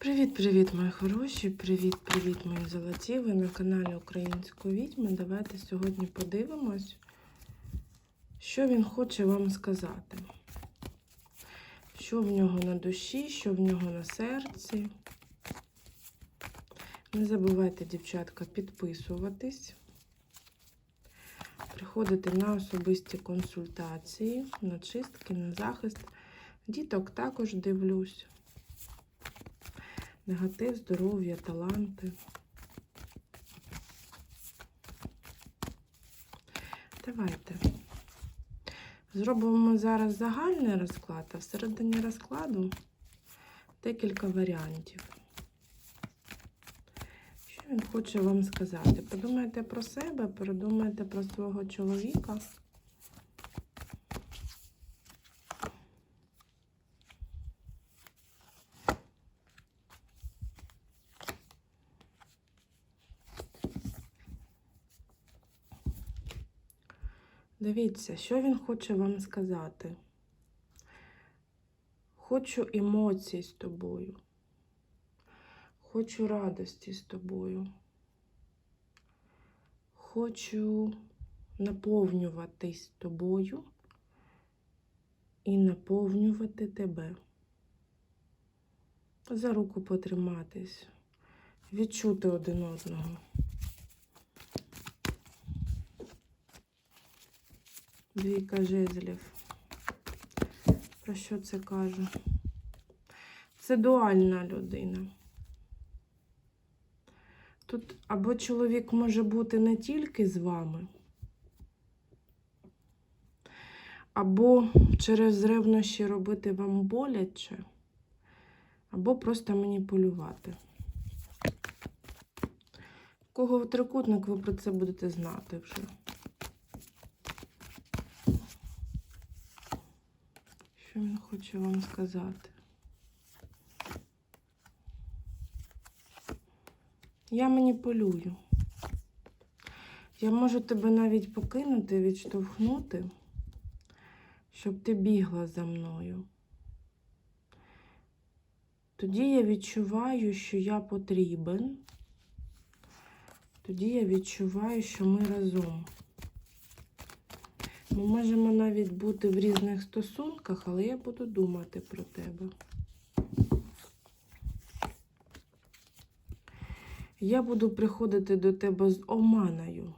Привіт-привіт, мої хороші! Привіт-привіт, мої золоті! Ви на каналі Української відьми. Давайте сьогодні подивимось, що він хоче вам сказати. Що в нього на душі, що в нього на серці. Не забувайте, дівчатка, підписуватись, приходити на особисті консультації, на чистки, на захист. Діток також дивлюсь. Негатив, здоров'я, таланти. Давайте. Зробимо зараз загальний розклад, а всередині розкладу декілька варіантів. Що він хоче вам сказати? Подумайте про себе, подумайте про свого чоловіка. Дивіться, що він хоче вам сказати. Хочу емоцій з тобою. Хочу радості з тобою. Хочу наповнюватись тобою і наповнювати тебе. За руку потриматись, відчути один одного. Двійка жезлів. Про що це каже? Це дуальна людина. Тут або чоловік може бути не тільки з вами, або через ревнощі робити вам боляче, або просто маніпулювати. У кого в трикутник, ви про це будете знати вже. Що він хоче вам сказати? Я маніпулюю. Я можу тебе навіть покинути, відштовхнути, щоб ти бігла за мною. Тоді я відчуваю, що я потрібен. Тоді я відчуваю, що ми разом. Ми можемо навіть бути в різних стосунках, але я буду думати про тебе. Я буду приходити до тебе з оманою,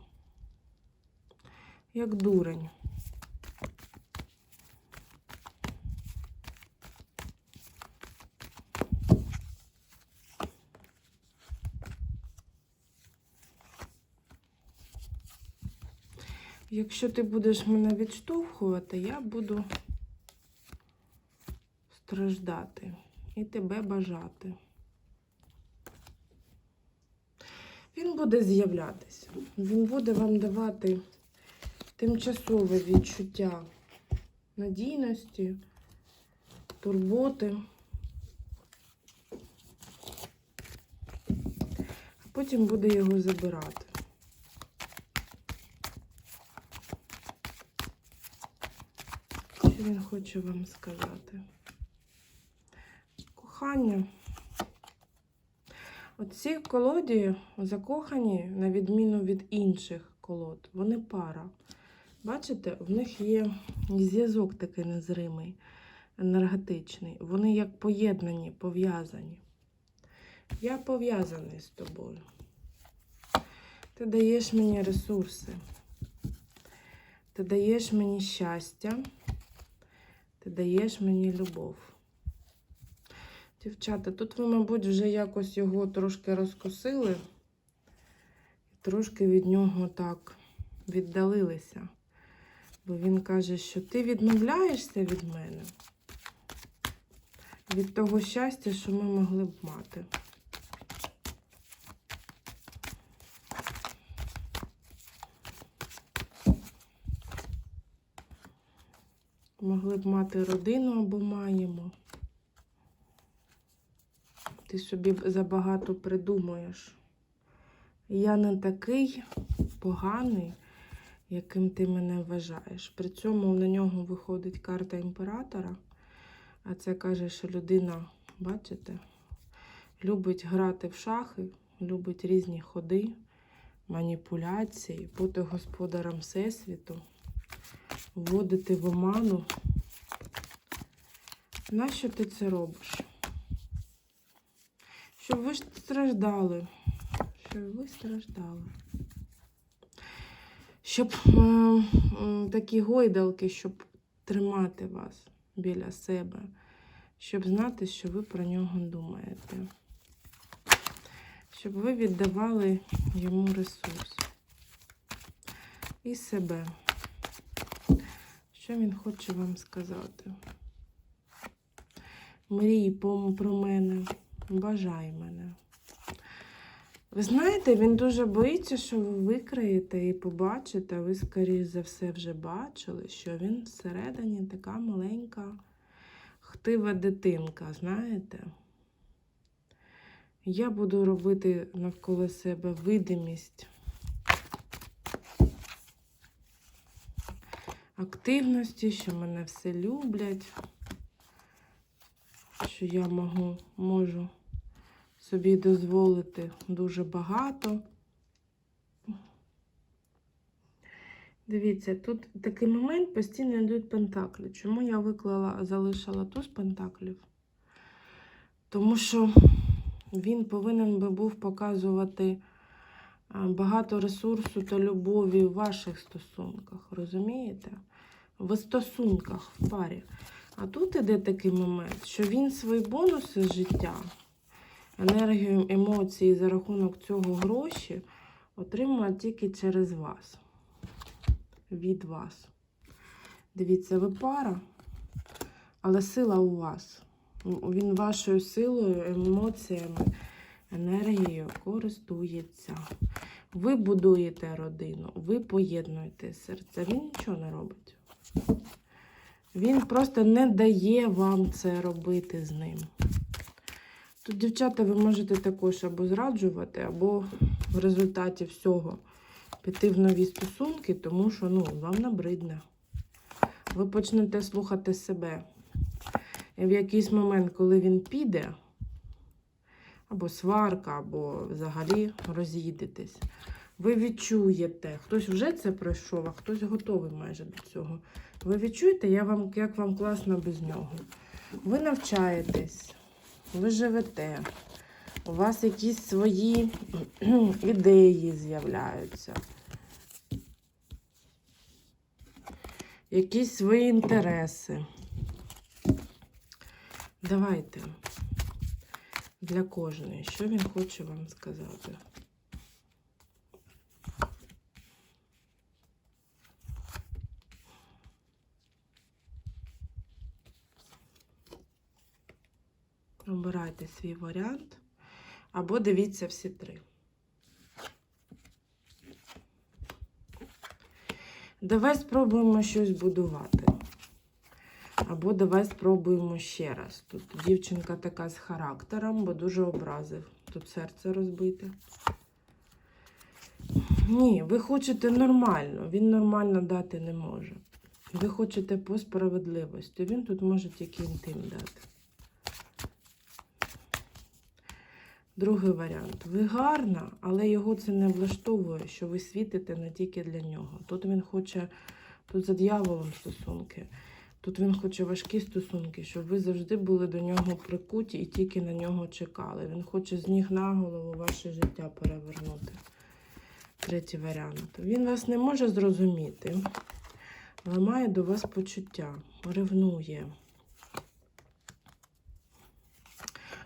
як дурень. Якщо ти будеш мене відштовхувати, я буду страждати і тебе бажати. Він буде з'являтися. Він буде вам давати тимчасове відчуття надійності, турботи. А потім буде його забирати. Що він хоче вам сказати? Кохання. Оці колоді закохані, на відміну від інших колод, вони пара. Бачите, в них є зв'язок такий незримий, енергетичний. Вони як поєднані, пов'язані. Я пов'язаний з тобою. Ти даєш мені ресурси. Ти даєш мені щастя. Ти даєш мені любов. Дівчата, тут ви, мабуть, вже якось його трошки розкосили, трошки від нього так віддалилися. Бо він каже, що ти відмовляєшся від мене, від того щастя, що ми могли б мати. Могли б мати родину або маємо. Ти собі забагато придумуєш. Я не такий поганий, яким ти мене вважаєш. При цьому на нього виходить карта імператора, а це каже, що людина, бачите, любить грати в шахи, любить різні ходи, маніпуляції, бути господарем Всесвіту, вводити в оману. Нащо ти це робиш? Щоб ви страждали. Щоб ви страждали. Щоб е, м, такі гойдалки, щоб тримати вас біля себе, щоб знати, що ви про нього думаєте. Щоб ви віддавали йому ресурс і себе. Що він хоче вам сказати? Мрій про мене, бажай мене. Ви знаєте, він дуже боїться, що ви викриєте і побачите, а ви, скоріш за все, вже бачили, що він всередині така маленька хтива дитинка, знаєте? Я буду робити навколо себе видимість активності, що мене все люблять, що я можу, можу собі дозволити дуже багато. Дивіться, тут такий момент постійно йдуть пентаклі. Чому я виклала, залишила туз пентаклів? Тому що він повинен би був показувати багато ресурсу та любові в ваших стосунках, розумієте? В стосунках в парі. А тут іде такий момент, що він свої бонуси з життя, енергію, емоції за рахунок цього гроші отримує тільки через вас. Від вас. Дивіться, ви пара, але сила у вас. Він вашою силою, емоціями, енергією користується. Ви будуєте родину, ви поєднуєте серця. Він нічого не робить. Він просто не дає вам це робити з ним. Тут, дівчата, ви можете також або зраджувати, або в результаті всього піти в нові стосунки, тому що ну, вам набридне. Ви почнете слухати себе. І в якийсь момент, коли він піде, або сварка, або взагалі роз'їдетесь, ви відчуєте, хтось вже це пройшов, а хтось готовий майже до цього. Ви відчуєте, я вам, як вам класно без нього. Ви навчаєтесь, ви живете, у вас якісь свої ідеї з'являються. Якісь свої інтереси. Давайте для кожної, що він хоче вам сказати. Обирайте свій варіант або дивіться всі три. Давай спробуємо щось будувати. Або давай спробуємо ще раз. Тут дівчинка така з характером, бо дуже образив. Тут серце розбите. Ні, ви хочете нормально, він нормально дати не може. Ви хочете по справедливості. Він тут може тільки інтим дати. Другий варіант. Ви гарна, але його це не влаштовує, що ви світите не тільки для нього. Тут він хоче, тут за дьяволом стосунки. Тут він хоче важкі стосунки, щоб ви завжди були до нього прикуті і тільки на нього чекали. Він хоче з ніг на голову ваше життя перевернути. Третій варіант. Він вас не може зрозуміти, але має до вас почуття, ревнує.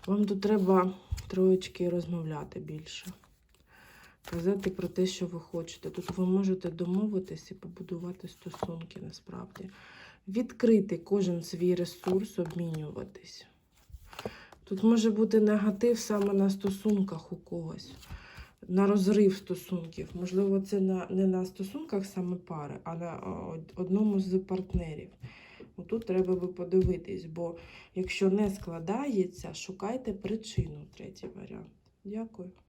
Вам тут треба троєчки розмовляти більше. Казати про те, що ви хочете. Тут ви можете домовитись і побудувати стосунки насправді. Відкрити кожен свій ресурс, обмінюватись. Тут може бути негатив саме на стосунках у когось, на розрив стосунків. Можливо, це на, не на стосунках саме пари, а на одному з партнерів. Отут треба би подивитись, бо якщо не складається, шукайте причину, третій варіант. Дякую.